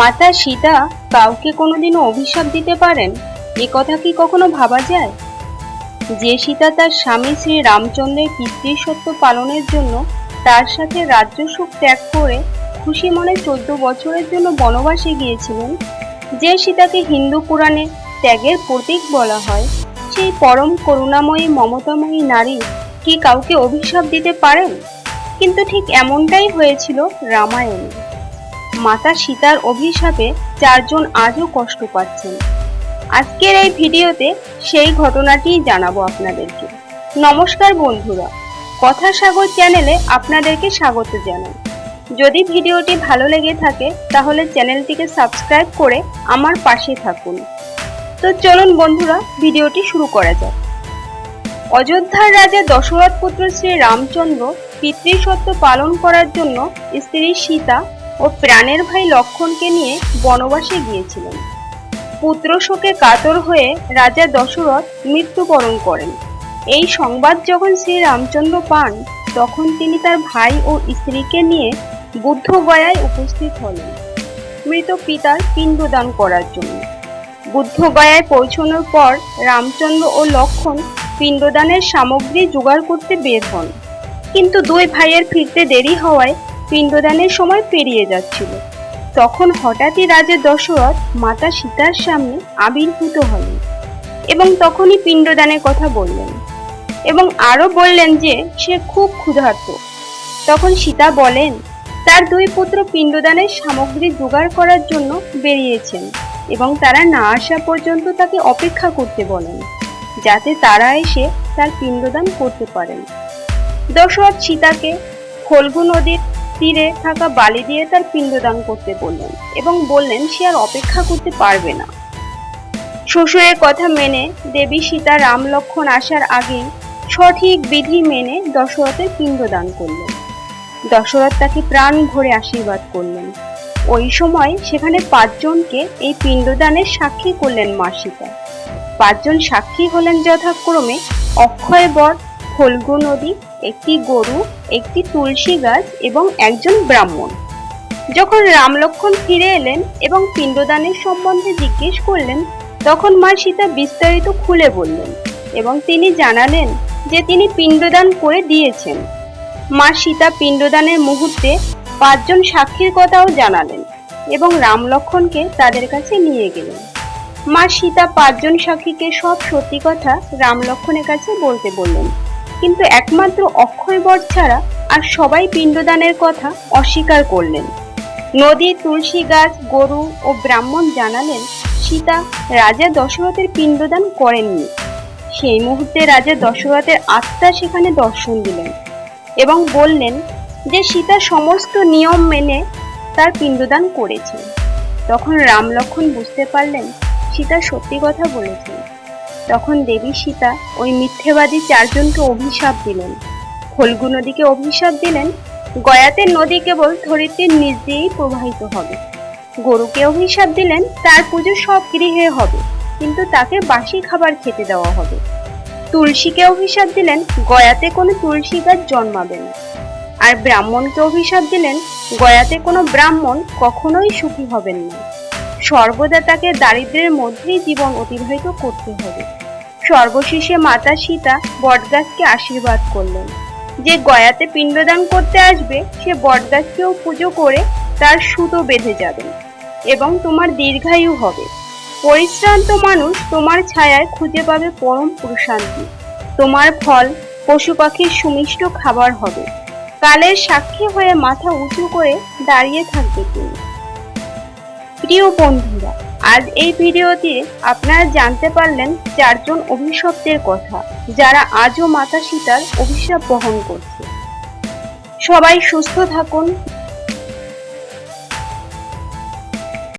মাতা সীতা কাউকে কোনোদিনও অভিশাপ দিতে পারেন? এ কথা কি কখনো ভাবা যায়? যে সীতা তার স্বামী শ্রী রামচন্দ্রের পিতৃসত্য পালনের জন্য তার সাথে রাজ্য সুখ ত্যাগ করে খুশি মনে চোদ্দ বছরের জন্য বনবাসে গিয়েছিলেন, যে সীতাকে হিন্দু পুরাণে ত্যাগের প্রতীক বলা হয়, সেই পরম করুণাময়ী, মমতাময়ী নারী কি কাউকে অভিশাপ দিতে পারেন? কিন্তু ঠিক এমনটাই হয়েছিল রামায়ণে। মাতা সীতার অভিশাপে চারজন আজও কষ্ট পাচ্ছেন। আজকের এই ভিডিওতে সেই ঘটনাটিই জানাব আপনাদেরকে। নমস্কার বন্ধুরা, কথা সাগর চ্যানেলে আপনাদেরকে স্বাগত জানাই। যদি ভিডিওটি ভালো লেগে থাকে, তাহলে চ্যানেলটিকে সাবস্ক্রাইব করে আমার পাশে থাকুন। তো চলুন বন্ধুরা, ভিডিওটি শুরু করা যাক। অযোধ্যার রাজা দশরথ পুত্র শ্রী রামচন্দ্র পিতৃসত্ব পালন করার জন্য স্ত্রী সীতা ও প্রাণের ভাই লক্ষণকে নিয়ে বনবাসে গিয়েছিলেন। পুত্র শোকে কাতর হয়ে রাজা দশরথ মৃত্যুবরণ করেন। এই সংবাদ যখন শ্রী রামচন্দ্র পান, তখন তিনি তার ভাই ও স্ত্রীকে নিয়ে বুদ্ধগয়ায় উপস্থিত হলেন। মৃত পিতার পিণ্ডদান করার জন্য। বুদ্ধগয়ায় পৌঁছানোর পর রামচন্দ্র ও লক্ষণ পিণ্ডদানের সামগ্রী জোগাড় করতে বের হন। কিন্তু দুই ভাইয়ের ফিরতে দেরি হওয়ায় পিণ্ডদানের সময় পেরিয়ে যাচ্ছিল। তখন হঠাৎই রাজা দশরথ মাতা সীতার সামনে আবির্ভূত হলেন এবং তখনই পিণ্ডদানের কথা বললেন এবং আরও বললেন যে, সে খুব ক্ষুধার্ত। তখন সীতা বলেন, তার দুই পুত্র পিণ্ডদানের সামগ্রী জোগাড় করার জন্য বেরিয়েছেন এবং তারা না আসা পর্যন্ত তাকে অপেক্ষা করতে বলেন, যাতে তারা এসে তার পিণ্ডদান করতে পারেন। দশরথ সীতাকে ফল্গু নদীর তীরে থাকা বালি দিয়ে তার পিণ্ডদান করতে বললেন এবং বললেন, সে আর অপেক্ষা করতে পারবে না। শ্বশুরের কথা মেনে দেবী সীতা রাম লক্ষণ আসার আগেই সঠিক বিধি মেনে দশরথের পিণ্ডদান করলেন। দশরথ তাকে প্রাণ ভরে আশীর্বাদ করলেন। ওই সময় সেখানে পাঁচজনকে এই পিণ্ডদানের সাক্ষী করলেন মা সীতা। পাঁচজন সাক্ষী হলেন যথাক্রমে অক্ষয় বর ফল্গু নদী, একটি গরু, একটি তুলসী গাছ এবং একজন ব্রাহ্মণ। যখন রামলক্ষণ ফিরে এলেন এবং পিণ্ডদানের সম্বন্ধে জিজ্ঞেস করলেন, তখন মা সীতা বিস্তারিত খুলে বললেন এবং তিনি জানালেন যে তিনি পিণ্ডদান করে দিয়েছেন। মা সীতা পিণ্ডদানের মুহূর্তে পাঁচজন সাক্ষীর কথাও জানালেন এবং রাম লক্ষণকে তাদের কাছে নিয়ে গেলেন। মা সীতা পাঁচজন সাক্ষীকে সব সত্যি কথা রাম লক্ষণের কাছে বলতে বললেন। কিন্তু একমাত্র অক্ষয় বর ছাড়া আর সবাই পিণ্ডদানের কথা অস্বীকার করলেন। নদী তুলসী গাছ, গরু ও ব্রাহ্মণ জানালেন, সীতা রাজা দশরথের পিণ্ডদান করেননি। সেই মুহূর্তে রাজা দশরথের আত্মা সেখানে দর্শন দিলেন এবং বললেন যে সীতা সমস্ত নিয়ম মেনে তার পিণ্ডদান করেছে। তখন রাম লক্ষণ বুঝতে পারলেন সীতা সত্যি কথা বলেছেন। তখন দেবী সীতা ওই মিথ্যেবাদী চারজনকে অভিশাপ দিলেন। ফল্গু নদীকে অভিশাপ দিলেন, গয়াতে নদী কেবল ধরিত্রীর নিজ দিয়েই প্রবাহিত হবে। গরুকে অভিশাপ দিলেন, তার পুজো সব গৃহে হবে, কিন্তু তাকে বাসি খাবার খেতে দেওয়া হবে। তুলসীকে অভিশাপ দিলেন, গয়াতে কোনো তুলসী গাছ জন্মাবে না। আর ব্রাহ্মণকে অভিশাপ দিলেন, গয়াতে কোনো ব্রাহ্মণ কখনোই সুখী হবেন না। সর্বদা তাকে দারিদ্র্যের মধ্যেই জীবন অতিবাহিত করতে হবে। সর্বশেষে মাতা সীতা বটগাছকে আশীর্বাদ করলেন। যে গয়াতে পিণ্ডদান করতে আসবে, সে বটগাছকেও পুজো করে তার সুতো বেঁধে যাবেন এবং তোমার দীর্ঘায়ু হবে। পরিশ্রান্ত মানুষ তোমার ছায়ায় খুঁজে পাবে পরম প্রশান্তি তোমার ফল পশু পাখির সুমিষ্ট খাবার হবে। কালের সাক্ষী হয়ে মাথা উঁচু করে দাঁড়িয়ে থাকবে তুমি। প্রিয় বন্ধুরা, আজ এই ভিডিওতে আপনারা জানতে পারলেন চারজন অভিশপ্তের কথা, যারা আজও মাতা সীতার অভিশাপ বহন করছে। সবাই সুস্থ থাকুন